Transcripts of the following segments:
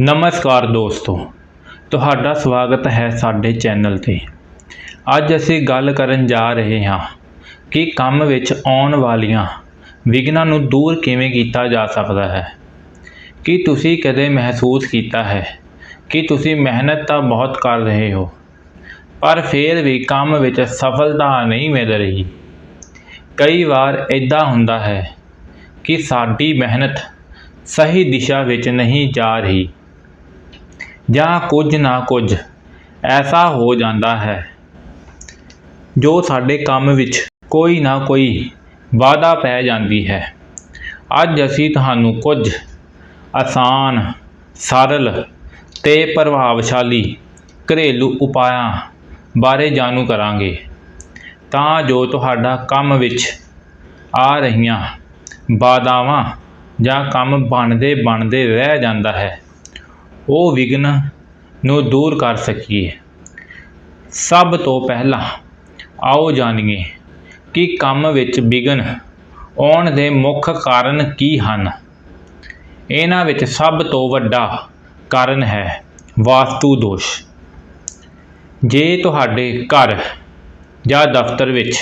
ਨਮਸਕਾਰ ਦੋਸਤੋ, ਤੁਹਾਡਾ ਸਵਾਗਤ ਹੈ ਸਾਡੇ ਚੈਨਲ ਤੇ। ਅੱਜ ਅਸੀਂ ਗੱਲ ਕਰਨ ਜਾ ਰਹੇ ਹਾਂ ਕਿ ਕੰਮ ਵਿੱਚ ਆਉਣ ਵਾਲੀਆਂ ਵਿਘਨਾਂ ਨੂੰ ਦੂਰ ਕਿਵੇਂ ਕੀਤਾ ਜਾ ਸਕਦਾ ਹੈ। ਕੀ ਤੁਸੀਂ ਕਦੇ ਮਹਿਸੂਸ ਕੀਤਾ ਹੈ ਕਿ ਤੁਸੀਂ ਮਿਹਨਤ ਤਾਂ ਬਹੁਤ ਕਰ ਰਹੇ ਹੋ, ਪਰ ਫਿਰ ਵੀ ਕੰਮ ਵਿੱਚ ਸਫਲਤਾ ਨਹੀਂ ਮਿਲ ਰਹੀ? ਕਈ ਵਾਰ ਇਦਾਂ ਹੁੰਦਾ ਹੈ ਕਿ ਸਾਡੀ ਮਿਹਨਤ ਸਹੀ ਦਿਸ਼ਾ ਵਿੱਚ ਨਹੀਂ ਜਾ ਰਹੀ। ਜਾਂ ਕੁਝ ਨਾ ਕੁਝ ਐਸਾ ਹੋ ਜਾਂਦਾ ਹੈ, ਜੋ ਸਾਡੇ ਕੰਮ ਵਿੱਚ ਕੋਈ ਨਾ ਕੋਈ ਵਾਧਾ ਪੈ ਜਾਂਦੀ ਹੈ। ਅੱਜ ਅਸੀਂ ਤੁਹਾਨੂੰ ਕੁਝ ਆਸਾਨ, ਸਰਲ ਤੇ ਪ੍ਰਭਾਵਸ਼ਾਲੀ ਘਰੇਲੂ ਉਪਾਆਂ ਬਾਰੇ ਜਾਣੂ ਕਰਾਂਗੇ। ਤਾਂ ਜੋ ਤੁਹਾਡਾ ਕੰਮ ਵਿੱਚ ਆ ਰਹੀਆਂ ਬਾਧਾਵਾਂ ਜਾਂ ਕੰਮ ਬਣਦੇ ਬਣਦੇ ਰਹਿ ਜਾਂਦਾ ਹੈ। ਉਹ ਵਿਘਨ ਨੂੰ ਦੂਰ ਕਰ ਸਕੀਏ। ਸਭ ਤੋਂ ਪਹਿਲਾਂ ਆਓ ਜਾਣੀਏ ਕਿ ਕੰਮ ਵਿੱਚ ਵਿਘਨ ਆਉਣ ਦੇ ਮੁੱਖ ਕਾਰਨ ਕੀ ਹਨ। ਇਹਨਾਂ ਵਿੱਚ ਸਭ ਤੋਂ ਵੱਡਾ ਕਾਰਨ ਹੈ ਵਾਸਤੂ ਦੋਸ਼। ਜੇ ਤੁਹਾਡੇ ਘਰ ਜਾਂ ਦਫ਼ਤਰ ਵਿੱਚ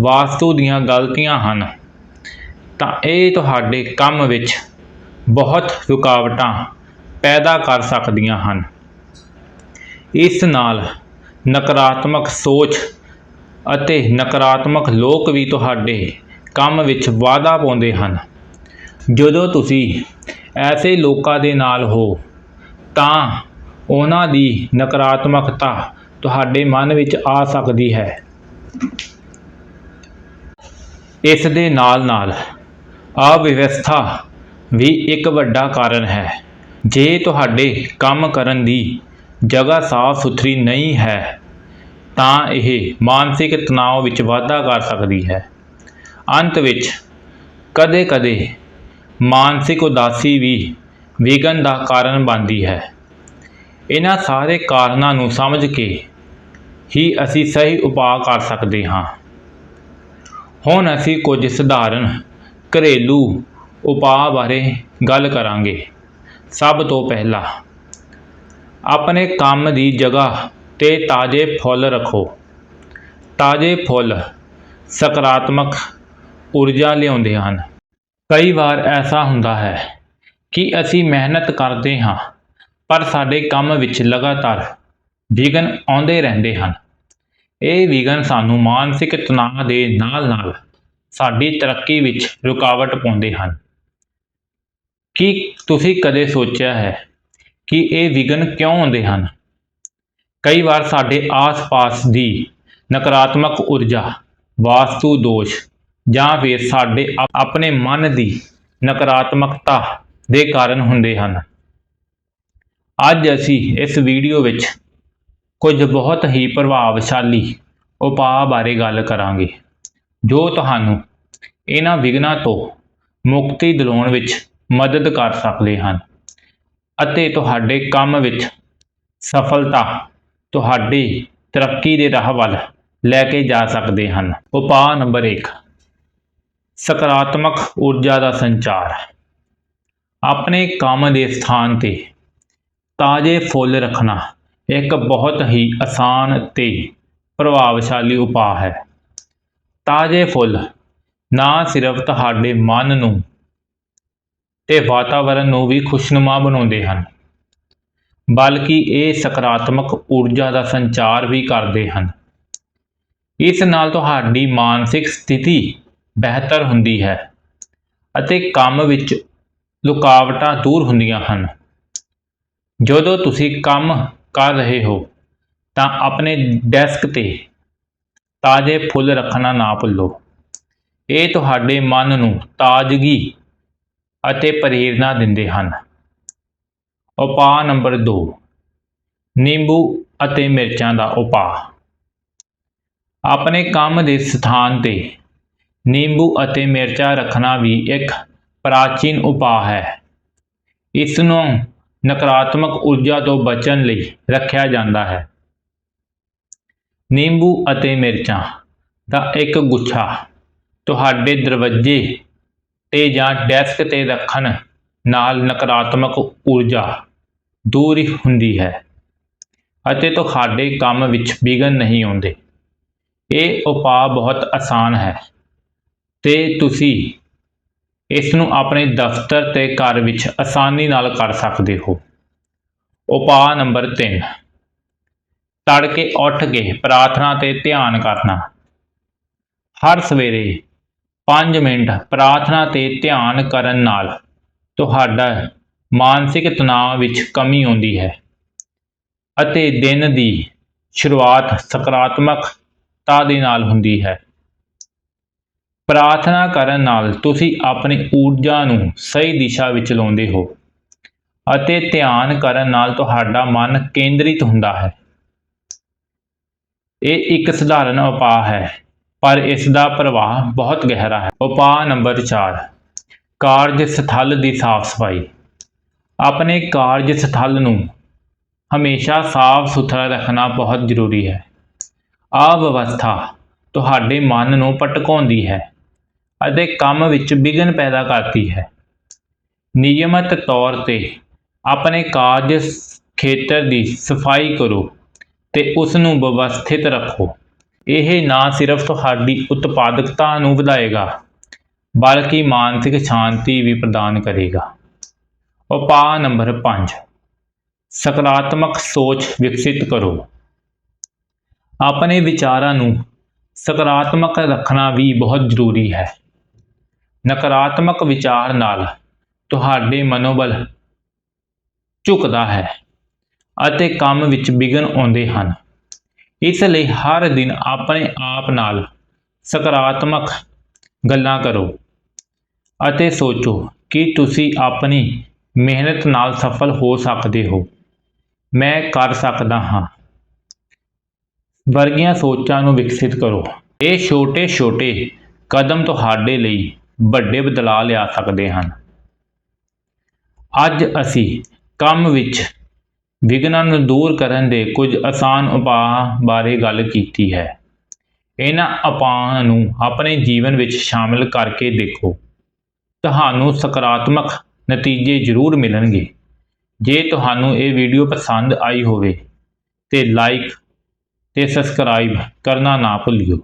ਵਾਸਤੂ ਦੀਆਂ ਗਲਤੀਆਂ ਹਨ, ਤਾਂ ਇਹ ਤੁਹਾਡੇ ਕੰਮ ਵਿੱਚ ਬਹੁਤ ਰੁਕਾਵਟਾਂ ਪੈਦਾ ਕਰ ਸਕਦੀਆਂ ਹਨ। ਇਸ ਨਾਲ ਨਕਾਰਾਤਮਕ ਸੋਚ ਅਤੇ ਨਕਾਰਾਤਮਕ ਲੋਕ ਵੀ ਤੁਹਾਡੇ ਕੰਮ ਵਿੱਚ ਵਾਧਾ ਪਾਉਂਦੇ ਹਨ। ਜਦੋਂ ਤੁਸੀਂ ਐਸੇ ਲੋਕਾਂ ਦੇ ਨਾਲ ਹੋ, ਤਾਂ ਉਹਨਾਂ ਦੀ ਨਕਾਰਾਤਮਕਤਾ ਤੁਹਾਡੇ ਮਨ ਵਿੱਚ ਆ ਸਕਦੀ ਹੈ। ਇਸ ਦੇ ਨਾਲ ਨਾਲ ਅਵਿਵਸਥਾ ਵੀ ਇੱਕ ਵੱਡਾ ਕਾਰਨ ਹੈ। ਜੇ ਤੁਹਾਡੇ ਕੰਮ ਕਰਨ ਦੀ ਜਗ੍ਹਾ ਸਾਫ਼ ਸੁਥਰੀ ਨਹੀਂ ਹੈ, ਤਾਂ ਇਹ ਮਾਨਸਿਕ ਤਣਾਅ ਵਿੱਚ ਵਾਧਾ ਕਰ ਸਕਦੀ ਹੈ। ਅੰਤ ਵਿੱਚ, ਕਦੇ-ਕਦੇ ਮਾਨਸਿਕ ਉਦਾਸੀ ਵੀ ਵਿਘਨ ਦਾ ਕਾਰਨ ਬਣਦੀ ਹੈ। ਇਹਨਾਂ ਸਾਰੇ ਕਾਰਨਾਂ ਨੂੰ ਸਮਝ ਕੇ ਹੀ ਅਸੀਂ ਸਹੀ ਉਪਾਅ ਕਰ ਸਕਦੇ ਹਾਂ। ਹੁਣ ਅਸੀਂ ਕੁਝ ਸਧਾਰਨ ਘਰੇਲੂ ਉਪਾਅ ਬਾਰੇ ਗੱਲ ਕਰਾਂਗੇ। ਸਭ ਤੋਂ ਪਹਿਲਾਂ, ਆਪਣੇ ਕੰਮ ਦੀ ਜਗ੍ਹਾ ਤੇ ਤਾਜ਼ੇ ਫੁੱਲ ਰੱਖੋ। ਤਾਜ਼ੇ ਫੁੱਲ ਸਕਾਰਾਤਮਕ ਊਰਜਾ ਲਿਆਉਂਦੇ ਹਨ। ਕਈ ਵਾਰ ਐਸਾ ਹੁੰਦਾ ਹੈ ਕਿ ਅਸੀਂ ਮਿਹਨਤ ਕਰਦੇ ਹਾਂ, ਪਰ ਸਾਡੇ ਕੰਮ ਵਿੱਚ ਲਗਾਤਾਰ ਵਿਘਨ ਆਉਂਦੇ ਰਹਿੰਦੇ ਹਨ। ਇਹ ਵਿਘਨ ਸਾਨੂੰ ਮਾਨਸਿਕ ਤਣਾਅ ਦੇ ਨਾਲ-ਨਾਲ ਸਾਡੀ ਤਰੱਕੀ ਵਿੱਚ ਰੁਕਾਵਟ ਪਾਉਂਦੇ ਹਨ। ਕੀ ਤੁਸੀਂ ਕਦੇ ਸੋਚਿਆ ਹੈ ਕਿ ਇਹ ਵਿਘਨ ਕਿਉਂ ਆਉਂਦੇ ਹਨ? ਕਈ ਵਾਰ ਸਾਡੇ ਆਸ-ਪਾਸ ਦੀ ਨਕਾਰਾਤਮਕ ਊਰਜਾ, ਵਾਸਤੂ ਦੋਸ਼ ਜਾਂ ਫਿਰ ਸਾਡੇ ਆਪਣੇ ਮਨ ਦੀ ਨਕਾਰਾਤਮਕਤਾ ਦੇ ਕਾਰਨ ਹੁੰਦੇ ਹਨ। ਅੱਜ ਅਸੀਂ ਇਸ ਵੀਡੀਓ ਵਿੱਚ ਕੁਝ ਬਹੁਤ ਹੀ ਪ੍ਰਭਾਵਸ਼ਾਲੀ ਉਪਾਅ ਬਾਰੇ ਗੱਲ ਕਰਾਂਗੇ, ਜੋ ਤੁਹਾਨੂੰ ਇਹਨਾਂ ਵਿਘਨਾਂ ਤੋਂ ਮੁਕਤੀ ਦਿਲਾਉਣ ਵਿੱਚ ਮਦਦ ਕਰ ਸਕਦੇ ਹਨ। ਅਤੇ ਤੁਹਾਡੇ ਕੰਮ ਵਿੱਚ ਸਫਲਤਾ ਤੁਹਾਡੀ ਤਰੱਕੀ ਦੇ ਰਾਹ ਵੱਲ ਲੈ ਕੇ ਜਾ ਸਕਦੇ ਹਨ। ਉਪਾਅ ਨੰਬਰ 1 ਸਕਾਰਾਤਮਕ ਊਰਜਾ ਦਾ ਸੰਚਾਰ। ਆਪਣੇ ਕੰਮ ਦੇ ਸਥਾਨ ਤੇ ਤਾਜ਼ੇ ਫੁੱਲ ਰੱਖਣਾ ਇੱਕ ਬਹੁਤ ਹੀ ਆਸਾਨ ਤੇ ਪ੍ਰਭਾਵਸ਼ਾਲੀ ਉਪਾਅ ਹੈ। ਤਾਜ਼ੇ ਫੁੱਲ ਨਾ ਸਿਰਫ ਤੁਹਾਡੇ ਮਨ ਨੂੰ ਤੇ ਵਾਤਾਵਰਣ ਨੂੰ ਵੀ ਖੁਸ਼ਨੁਮਾ ਬਣਾਉਂਦੇ ਹਨ। ਬਲਕਿ ਇਹ ਸਕਾਰਾਤਮਕ ਊਰਜਾ ਦਾ ਸੰਚਾਰ ਵੀ ਕਰਦੇ ਹਨ। ਇਸ ਨਾਲ ਤੁਹਾਡੀ ਮਾਨਸਿਕ ਸਥਿਤੀ ਬਿਹਤਰ ਹੁੰਦੀ ਹੈ ਅਤੇ ਕੰਮ ਵਿੱਚ ਰੁਕਾਵਟਾਂ ਦੂਰ ਹੁੰਦੀਆਂ ਹਨ। ਜਦੋਂ ਤੁਸੀਂ ਕੰਮ ਕਰ ਰਹੇ ਹੋ, ਤਾਂ ਆਪਣੇ ਡੈਸਕ ਤੇ ਤਾਜ਼ੇ ਫੁੱਲ ਰੱਖਣਾ ਨਾ ਭੁੱਲੋ। ਇਹ ਤੁਹਾਡੇ ਮਨ ਨੂੰ ਤਾਜ਼ਗੀ ਅਤੇ ਪ੍ਰੇਰਣਾ ਦਿੰਦੇ ਹਨ। ਉਪਾਅ ਨੰਬਰ 2 ਨਿੰਬੂ ਅਤੇ ਮਿਰਚਾਂ ਦਾ ਉਪਾਅ। ਆਪਣੇ ਕੰਮ ਦੇ ਸਥਾਨ ਤੇ ਨਿੰਬੂ ਅਤੇ ਮਿਰਚਾਂ ਰੱਖਣਾ ਵੀ ਇੱਕ ਪ੍ਰਾਚੀਨ ਉਪਾਅ ਹੈ। ਇਸ ਨੂੰ ਨਕਾਰਾਤਮਕ ਊਰਜਾ ਤੋਂ ਬਚਣ ਲਈ ਰੱਖਿਆ ਜਾਂਦਾ ਹੈ। ਨਿੰਬੂ ਅਤੇ ਮਿਰਚਾਂ ਦਾ ਇੱਕ ਗੁੱਛਾ ਤੁਹਾਡੇ ਦਰਵਾਜ਼ੇ ਤੇ ਜਾਂ ਡੈਸਕ ਤੇ ਰੱਖਣ ਨਾਲ ਨਕਾਰਾਤਮਕ ਊਰਜਾ ਦੂਰ ਹੁੰਦੀ ਹੈ ਅਤੇ ਤੁਹਾਡੇ ਕੰਮ ਵਿੱਚ ਵਿਘਨ ਨਹੀਂ ਆਉਂਦੇ। ਇਹ ਉਪਾਅ ਬਹੁਤ ਆਸਾਨ ਹੈ ਤੇ ਤੁਸੀਂ ਇਸ ਨੂੰ ਆਪਣੇ ਦਫ਼ਤਰ ਤੇ ਘਰ ਵਿੱਚ ਆਸਾਨੀ ਨਾਲ ਕਰ ਸਕਦੇ ਹੋ। ਉਪਾਅ ਨੰਬਰ 3 ਤੜਕੇ ਉੱਠ ਕੇ ਪ੍ਰਾਰਥਨਾ ਤੇ ਧਿਆਨ ਕਰਨਾ। ਹਰ ਸਵੇਰੇ 5 ਮਿੰਟ ਪ੍ਰਾਰਥਨਾ ਤੇ ਧਿਆਨ ਕਰਨ ਨਾਲ ਤੁਹਾਡਾ ਮਾਨਸਿਕ ਤਣਾਅ ਵਿੱਚ ਕਮੀ ਆਉਂਦੀ ਹੈ ਅਤੇ ਦਿਨ ਦੀ ਸ਼ੁਰੂਆਤ ਸਕਾਰਾਤਮਕਤਾ ਦੇ ਨਾਲ ਹੁੰਦੀ ਹੈ। ਪ੍ਰਾਰਥਨਾ ਕਰਨ ਨਾਲ ਤੁਸੀਂ ਆਪਣੀ ਊਰਜਾ ਨੂੰ ਸਹੀ ਦਿਸ਼ਾ ਵਿੱਚ ਲਾਉਂਦੇ ਹੋ ਅਤੇ ਧਿਆਨ ਕਰਨ ਨਾਲ ਤੁਹਾਡਾ ਮਨ ਕੇਂਦਰਿਤ ਹੁੰਦਾ ਹੈ। ਇਹ ਇੱਕ ਸਧਾਰਨ ਉਪਾਅ ਹੈ। ਪਰ ਇਸ ਦਾ ਪ੍ਰਵਾਹ ਬਹੁਤ ਗਹਿਰਾ ਹੈ। ਉਪਾਅ ਨੰਬਰ 4 ਕਾਰਜ ਸਥਲ ਦੀ ਸਾਫ਼ ਸਫ਼ਾਈ। ਆਪਣੇ ਕਾਰਜ ਸਥਲ ਨੂੰ ਹਮੇਸ਼ਾ ਸਾਫ਼ ਸੁਥਰਾ ਰੱਖਣਾ ਬਹੁਤ ਜ਼ਰੂਰੀ ਹੈ। ਅਵਵਸਥਾ ਤੁਹਾਡੇ ਮਨ ਨੂੰ ਭਟਕਾਉਂਦੀ ਹੈ ਅਤੇ ਕੰਮ ਵਿੱਚ ਵਿਘਨ ਪੈਦਾ ਕਰਦੀ ਹੈ। ਨਿਯਮਤ ਤੌਰ ਤੇ ਆਪਣੇ ਕਾਰਜ ਖੇਤਰ ਦੀ ਸਫ਼ਾਈ ਕਰੋ ਤੇ ਉਸ ਨੂੰ ਵਿਵਸਥਿਤ ਰੱਖੋ। ਇਹ ਨਾ ਸਿਰਫ ਤੁਹਾਡੀ ਉਤਪਾਦਕਤਾ ਨੂੰ ਵਧਾਏਗਾ, ਬਲਕਿ ਮਾਨਸਿਕ ਸ਼ਾਂਤੀ ਵੀ ਪ੍ਰਦਾਨ ਕਰੇਗਾ। ਉਪਾਅ ਨੰਬਰ 5 ਸਕਾਰਾਤਮਕ ਸੋਚ ਵਿਕਸਿਤ ਕਰੋ। ਆਪਣੇ ਵਿਚਾਰਾਂ ਨੂੰ ਸਕਾਰਾਤਮਕ ਰੱਖਣਾ ਵੀ ਬਹੁਤ ਜ਼ਰੂਰੀ ਹੈ। ਨਕਾਰਾਤਮਕ ਵਿਚਾਰ ਨਾਲ ਤੁਹਾਡੇ ਮਨੋਬਲ ਝੁਕਦਾ ਹੈ ਅਤੇ ਕੰਮ ਵਿੱਚ ਵਿਘਨ ਆਉਂਦੇ ਹਨ। ਇਸ ਲਈ ਹਰ ਦਿਨ ਆਪਣੇ ਆਪ ਨਾਲ ਸਕਾਰਾਤਮਕ ਗੱਲਾਂ ਕਰੋ ਅਤੇ ਸੋਚੋ ਕਿ ਤੁਸੀਂ ਆਪਣੀ ਮਿਹਨਤ ਨਾਲ ਸਫਲ ਹੋ ਸਕਦੇ ਹੋ। ਮੈਂ ਕਰ ਸਕਦਾ ਹਾਂ। ਵਰਗੀਆਂ ਸੋਚਾਂ ਨੂੰ ਵਿਕਸਿਤ ਕਰੋ। ਇਹ ਛੋਟੇ-ਛੋਟੇ ਕਦਮ ਤੁਹਾਡੇ ਲਈ ਵੱਡੇ ਬਦਲਾਅ ਲਿਆ ਸਕਦੇ ਹਨ। ਅੱਜ ਅਸੀਂ ਕੰਮ ਵਿੱਚ ਵਿਘਨਾਂ ਨੂੰ ਦੂਰ ਕਰਨ ਦੇ ਕੁਝ ਆਸਾਨ ਉਪਾਅ ਬਾਰੇ ਗੱਲ ਕੀਤੀ ਹੈ। ਇਹਨਾਂ ਉਪਾਅ ਨੂੰ ਆਪਣੇ ਜੀਵਨ ਵਿੱਚ ਸ਼ਾਮਿਲ ਕਰਕੇ ਦੇਖੋ। ਤੁਹਾਨੂੰ ਸਕਾਰਾਤਮਕ ਨਤੀਜੇ ਜ਼ਰੂਰ ਮਿਲਣਗੇ। ਜੇ ਤੁਹਾਨੂੰ ਇਹ ਵੀਡੀਓ ਪਸੰਦ ਆਈ ਹੋਵੇ ਤੇ ਲਾਈਕ ਤੇ ਸਬਸਕ੍ਰਾਈਬ ਕਰਨਾ ਨਾ ਭੁੱਲਿਓ।